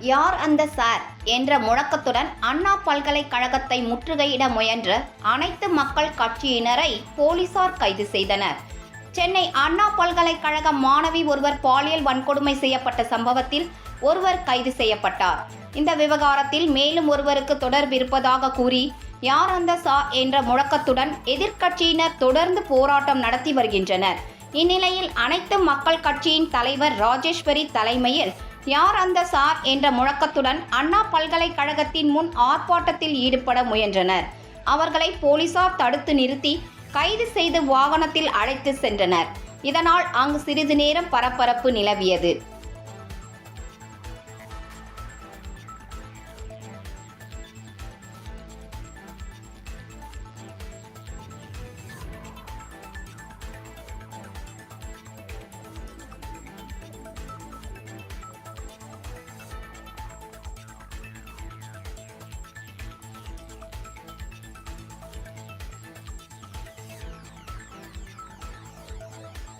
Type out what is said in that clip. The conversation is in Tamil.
யார் அந்த சார் என்ற முழக்கத்துடன் அண்ணா பல்கலைக்கழகத்தை முற்றுகையிட முயன்ற அனைத்து மக்கள் கட்சியினரை போலீசார் கைது செய்தனர். சென்னை அண்ணா பல்கலைக்கழக மாணவி ஒருவர் பாலியல் வன்கொடுமை செய்யப்பட்ட சம்பவத்தில் ஒருவர் கைது செய்யப்பட்டார். இந்த விவகாரத்தில் மேலும் ஒருவருக்கு தொடர்பு இருப்பதாக கூறி யார் அந்த சா என்ற முழக்கத்துடன் எதிர்க்கட்சியினர் தொடர்ந்து போராட்டம் நடத்தி வருகின்றனர். இந்நிலையில் அனைத்து மக்கள் கட்சியின் தலைவர் ராஜேஸ்வரி தலைமையில் யார் அந்த சார் என்ற முழக்கத்துடன் அண்ணா பல்கலைக்கழகத்தின் முன் ஆர்ப்பாட்டத்தில் ஈடுபட முயன்றனர். அவர்களை போலீசார் தடுத்து நிறுத்தி கைது செய்து வாகனத்தில் அழைத்து சென்றனர். இதனால் அங்கு சிறிது நேரம் பரபரப்பு நிலவியது.